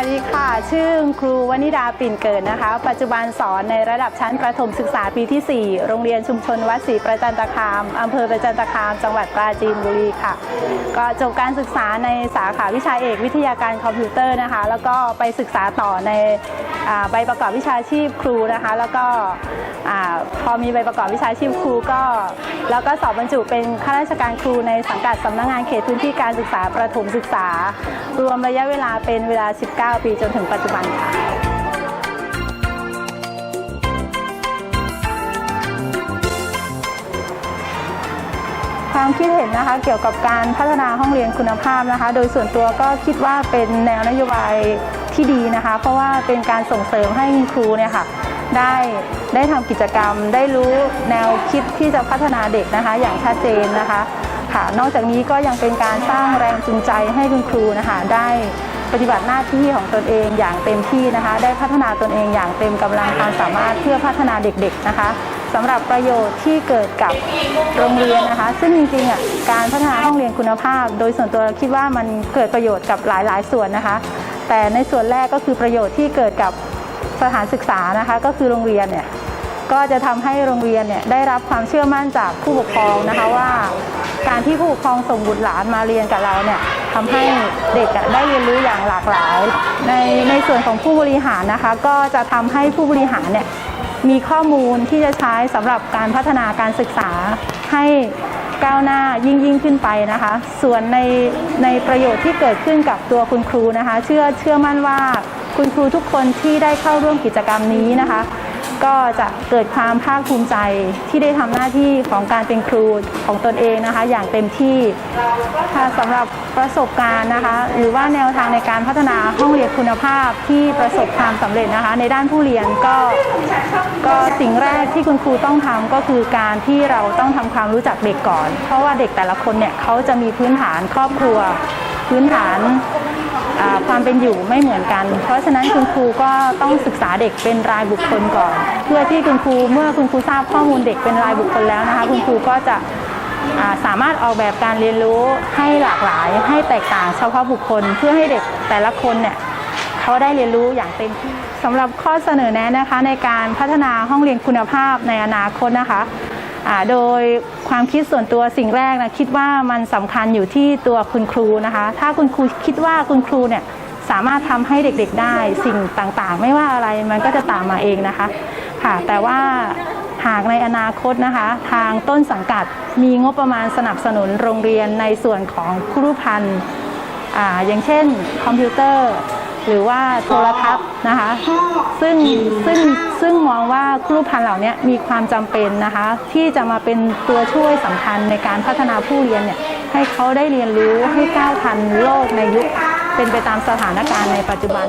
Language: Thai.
ัสดีค่ะ ชื่อครูวนิดาปิ่นเกิดนะคะ ปัจจุบันสอนในระดับชั้นประถมศึกษาปีที่ 4 โรงเรียนชุมชนวัดศรีประจันตคาม อำเภอประจันตคาม จังหวัดปราจีนบุรีค่ะ ก็จบการศึกษาในสาขาวิชาเอกวิทยาการคอมพิวเตอร์นะคะ แล้วก็ไปศึกษาต่อใน ใบประกอบวิชาชีพครูนะคะ แล้วก็พอมีใบประกอบวิชาชีพครูก็ แล้วก็สอบบรรจุเป็นข้าราชการครูในสังกัดสำนักงานเขตพื้นที่การศึกษาประถมศึกษา รวมระยะเวลาเป็นเวลา 19 ปีจนถึงปัจจุบันค่ะ ความคิดเห็นนะคะเกี่ยวกับการพัฒนาห้องเรียนคุณภาพนะคะ โดยส่วนตัวก็คิดว่าเป็นแนวนโยบายที่ดีนะคะ เพราะว่าเป็นการส่งเสริมให้ครูเนี่ยค่ะได้ได้ทำกิจกรรม ได้รู้แนวคิดที่จะพัฒนาเด็กนะคะ อย่างชัดเจนนะคะค่ะนอกจากนี้ก็ยังเป็นการสร้างแรงจูงใจให้คุณครูนะคะได้ปฏิบัติหน้าที่ของตนเองอย่างเต็มที่นะคะ ได้พัฒนาตนเองอย่างเต็มกำลังความสามารถเพื่อพัฒนาเด็กๆนะคะ สำหรับประโยชน์ที่เกิดกับโรงเรียนนะคะ ซึ่งจริงๆอะการพัฒนาห้องเรียนคุณภาพ โดยส่วนตัวคิดว่ามันเกิดประโยชน์กับหลายๆ ส่วนนะคะ แต่ในส่วนแรกก็คือประโยชน์ที่เกิดกับสถานศึกษานะคะ ก็คือโรงเรียนเนี่ยก็จะทำให้โรงเรียนเนี่ยได้รับความเชื่อมั่นจากผู้ปกครองนะคะว่า การที่ผู้ปกครองส่งบุตรหลานมาเรียนกับเราเนี่ยทำให้เด็กได้เรียนรู้อย่างหลากหลาย ในในส่วนของผู้บริหารนะคะ ก็จะทำให้ผู้บริหารเนี่ย มีข้อมูลที่จะใช้สำหรับการพัฒนาการศึกษาให้ก้าวหน้ายิ่งยิ่งขึ้นไปนะคะ ส่วนในในประโยชน์ที่เกิดขึ้นกับตัวคุณครูนะคะ เชื่อเชื่อมั่นว่าคุณครูทุกคนที่ได้เข้าร่วมกิจกรรมนี้นะคะ ก็จะเกิดความภาคภูมิใจที่ได้ทำหน้าที่ของการเป็นครูของตนเองนะคะ อย่างเต็มที่ค่ะสำหรับประสบการณ์นะคะ หรือว่าแนวทางในการพัฒนาห้องเรียนคุณภาพที่ประสบความสำเร็จนะคะ ในด้านผู้เรียนก็ก็สิ่งแรกที่คุณครูต้องทำก็คือการที่เราต้องทำความรู้จักเด็กก่อน เพราะว่าเด็กแต่ละคนเนี่ยเขาจะมีพื้นฐานครอบครัว พื้นฐานความเป็นอยู่ไม่เหมือนกัน เพราะฉะนั้นคุณครูก็ต้องศึกษาเด็กเป็นรายบุคคลก่อน เพื่อที่คุณครูเมื่อคุณครูทราบข้อมูลเด็กเป็นรายบุคคลแล้วนะคะ คุณครูก็จะาสามารถออกแบบการเรียนรู้ให้หลากหลาย ให้แตกต่างเฉพาะบุคคล เพื่อให้เด็กแต่ละคนเนี่ยเขาได้เรียนรู้อย่างเต็มที่สำหรับข้อเสนอแนะนะคะในการพัฒนาห้องเรียนคุณภาพในอนาคตนะคะ โดยความคิดส่วนตัวสิ่งแรกนะคิดว่ามันสำคัญอยู่ที่ตัวคุณครูนะคะ ถ้าคุณครูคิดว่าคุณครูเนี่ยสามารถทำให้เด็กๆได้ สิ่งต่างๆ ไม่ว่าอะไรมันก็จะตามมาเองนะคะค่ะ แต่ว่าหากในอนาคตนะคะ ทางต้นสังกัดมีงบประมาณสนับสนุนโรงเรียนในส่วนของครูพันธ์อ่าอย่างเช่น คอมพิวเตอร์ หรือว่าโทรทัศน์นะคะ ซึ่งซึ่งซึ่งมองว่าครูพันธ์เหล่านี้มีความจำเป็นนะคะ ที่จะมาเป็นตัวช่วยสำคัญในการพัฒนาผู้เรียนเนี่ยให้เขาได้เรียนรู้ให้ก้าวทันโลกในยุคเป็นไปตามสถานการณ์ในปัจจุบัน